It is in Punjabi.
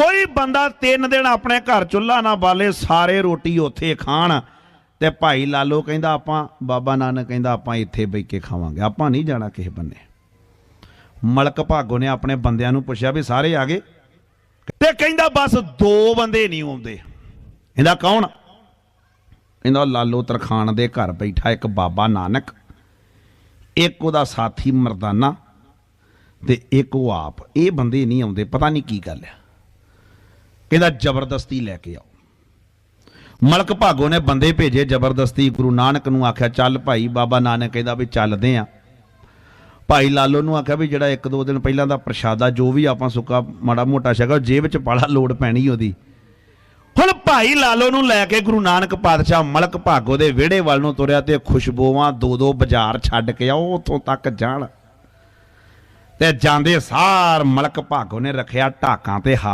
ਕੋਈ ਬੰਦਾ ਤਿੰਨ ਦਿਨ ਆਪਣੇ ਘਰ ਚੁੱਲ੍ਹਾ ਨਾ ਬਾਲੇ, ਸਾਰੇ ਰੋਟੀ ਉੱਥੇ ਖਾਣ ਤੇ ਭਾਈ ਲਾਲੋ ਕਹਿੰਦਾ ਆਪਾਂ, ਬਾਬਾ ਨਾਨਕ ਕਹਿੰਦਾ ਆਪਾਂ ਇੱਥੇ ਬੈ ਕੇ ਖਾਵਾਂਗੇ। ਆਪਾਂ ਨਹੀਂ ਜਾਣਾ ਕਿਸੇ ਬੰਨੇ। ਮਲਕ ਭਾਗੋ ਨੇ ਆਪਣੇ ਬੰਦਿਆਂ ਨੂੰ ਪੁੱਛਿਆ ਵੀ ਸਾਰੇ ਆ ਗਏ? ਤੇ ਕਹਿੰਦਾ ਬਸ ਦੋ ਬੰਦੇ ਨਹੀਂ ਆਉਂਦੇ। ਇਹਦਾ ਕੌਣ? ਕਹਿੰਦਾ ਲਾਲੋ ਤਰਖਾਨ ਦੇ ਘਰ ਬੈਠਾ ਇੱਕ ਬਾਬਾ ਨਾਨਕ, ਇੱਕ ਉਹਦਾ ਸਾਥੀ ਮਰਦਾਨਾ ਤੇ ਇੱਕ ਉਹ ਆਪ। ਇਹ ਬੰਦੇ ਨਹੀਂ ਆਉਂਦੇ, ਪਤਾ ਨਹੀਂ ਕੀ ਗੱਲ ਹੈ ਕਹਿੰਦਾ ਜ਼ਬਰਦਸਤੀ ਲੈ ਕੇ ਆਓ। ਮਲਕ ਭਾਗੋ ਨੇ ਬੰਦੇ ਭੇਜੇ ਜ਼ਬਰਦਸਤੀ, ਗੁਰੂ ਨਾਨਕ ਨੂੰ ਆਖਿਆ, ਚੱਲ ਭਾਈ, ਬਾਬਾ ਨਾਨਕ ਕਹਿੰਦਾ ਵੀ ਚੱਲਦੇ ਆ। ਭਾਈ ਲਾਲੋ ਨੂੰ ਆਖਿਆ ਵੀ ਜਿਹੜਾ ਇੱਕ ਦੋ ਦਿਨ ਪਹਿਲਾਂ ਦਾ ਪ੍ਰਸ਼ਾਦਾ, ਜੋ ਵੀ ਆਪਾਂ ਸੁੱਕਾ, ਮਾੜਾ ਮੋਟਾ ਛਕਾ ਜੇਬ ਵਿੱਚ ਪਾਲਾ, ਲੋੜ ਪੈਣੀ ਉਹਦੀ। ਹੁਣ ਭਾਈ ਲਾਲੋ ਨੂੰ ਲੈ ਕੇ ਗੁਰੂ ਨਾਨਕ ਪਾਤਸ਼ਾਹ ਮਲਕ ਭਾਗੋ ਦੇ ਵਿਹੜੇ ਵੱਲ ਨੂੰ ਤੁਰਿਆ ਤੇ ਖੁਸ਼ਬੂਆਂ ਦੋ ਦੋ ਬਾਜ਼ਾਰ ਛੱਡ ਕੇ ਆਓ, ਉਥੋਂ ਤੱਕ ਜਾਣ। ਤੇ ਜਾਂਦੇ ਸਾਰ ਮਲਕ ਭਾਗੋ ਨੇ ਰੱਖਿਆ ਢਾਕਾਂ ਤੇ ਹੱਥ